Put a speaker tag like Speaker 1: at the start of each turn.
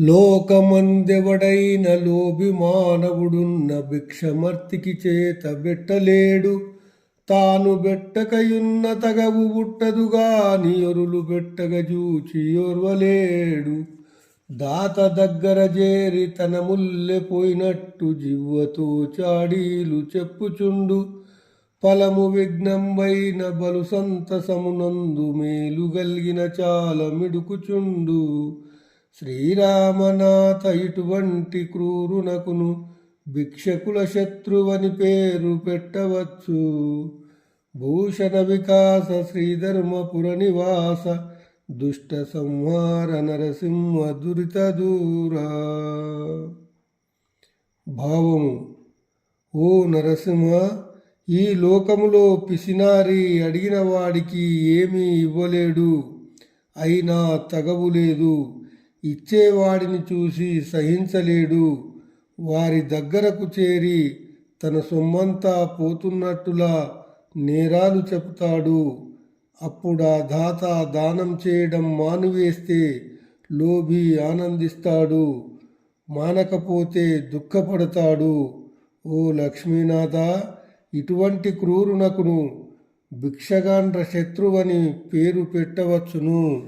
Speaker 1: లోకమందెవడైన లోబి మానవుడున్న భిక్షమర్తికి చేత బెట్టలేడు. తాను బెట్టకయున్న తగవు బుట్టదుగాని ఒరులు బెట్టగ జూచి ఓర్వలేడు దాత దగ్గర చేరి తన ముల్లె పోయినట్టు జివ్వతో చాడీలు చెప్పుచుండు. ఫలము విఘ్నంబైన బలు సంతసమునందు మేలు గల్గిన చాల మిడుకుచుండు. శ్రీరామనాథ ఇటువంటి క్రూరునకును భిక్షకుల శత్రువని పేరు పెట్టవచ్చు. భూషణ వికాస శ్రీధర్మపుర నివాస దుష్ట సంహార నరసింహ దురిత దూరా. భావము ఓ నరసింహ ఈ లోకములో పిసినారి అడిగిన వాడికి ఏమీ ఇవ్వలేడు. అయినా తగవు లేదు. ఇచ్చేవాడిని చూసి సహించలేడు. వారి దగ్గరకు చేరి తన సొమ్మంతా పోతున్నట్టులా నేరాలు చెప్తాడు అప్పుడా దాత దానం చేయడం మానివేస్తే లోభి ఆనందిస్తాడు. మానకపోతే దుఃఖపడతాడు. ఓ లక్ష్మీనాథ ఇటువంటి క్రూరునకును భిక్షగాండ్ర శత్రువని పేరు పెట్టవచ్చును.